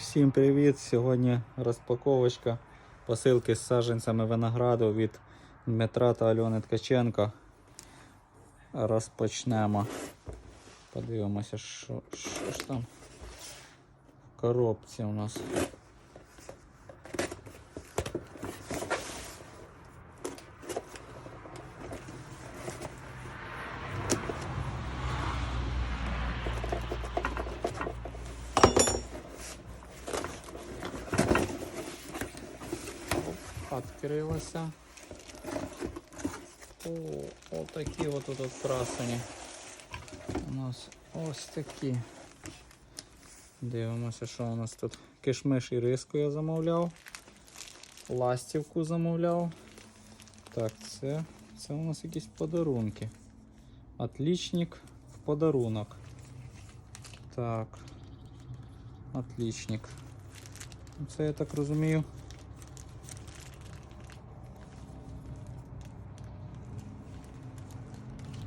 Всім привіт! Сьогодні розпаковочка посилки з саджанцями винограду від Дмитра та Альони Ткаченко. Розпочнемо. Подивимося, що, що ж там в коробці у нас. Открилася. О, отакі от тут красені. У нас ось такі. Дивимося, що у нас тут. Кишмиш і риску я замовляв. Ластівку замовляв. Так, це, це у нас якісь подарунки. Отличник в подарунок. Так. Отличник. Це я так розумію.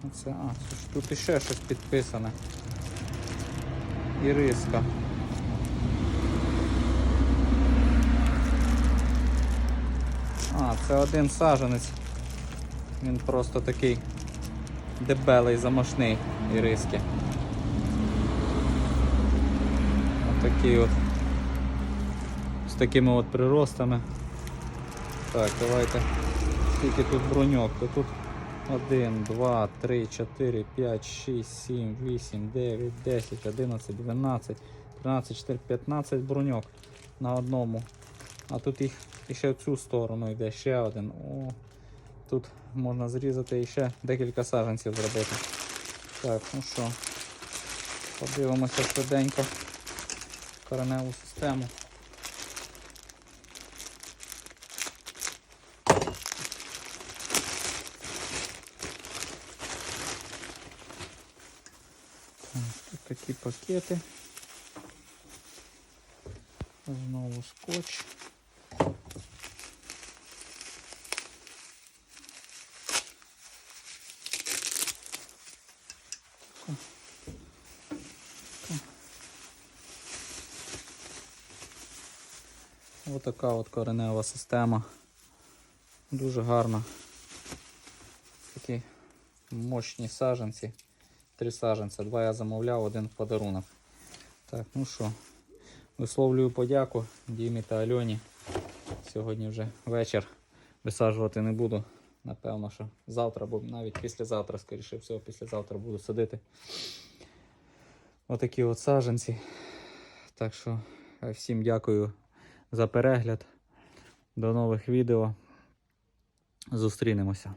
Оце, а, тут іще щось підписане. Іриска. А, це один саженець. Він просто такий дебелий, замашний іриски. Отакий от. З такими от приростами. Так, давайте. Скільки тут броньок, то тут 1, 2, 3, 4, 5, 6, 7, 8, 9, 10, 11, 12, 13, 14, 15 броньок на одному. А тут їх ще в цю сторону йде ще один. О, тут можна зрізати ще декілька саджанців зробити. Так, ну що, подивимося швиденько кореневу систему. Тут такі пакети. Знову скотч. Ось така от коренева система. Дуже гарна. Такі мощні саджанці. Три саджанця. Два я замовляв, один в подарунок. Так, ну що, висловлюю подяку Дімі та Альоні. Сьогодні вже вечір. Висаджувати не буду. Напевно, що завтра, або навіть післязавтра, скоріше всього, післязавтра буду садити. Отакі от саджанці. Так що е, всім дякую за перегляд. До нових відео. Зустрінемося.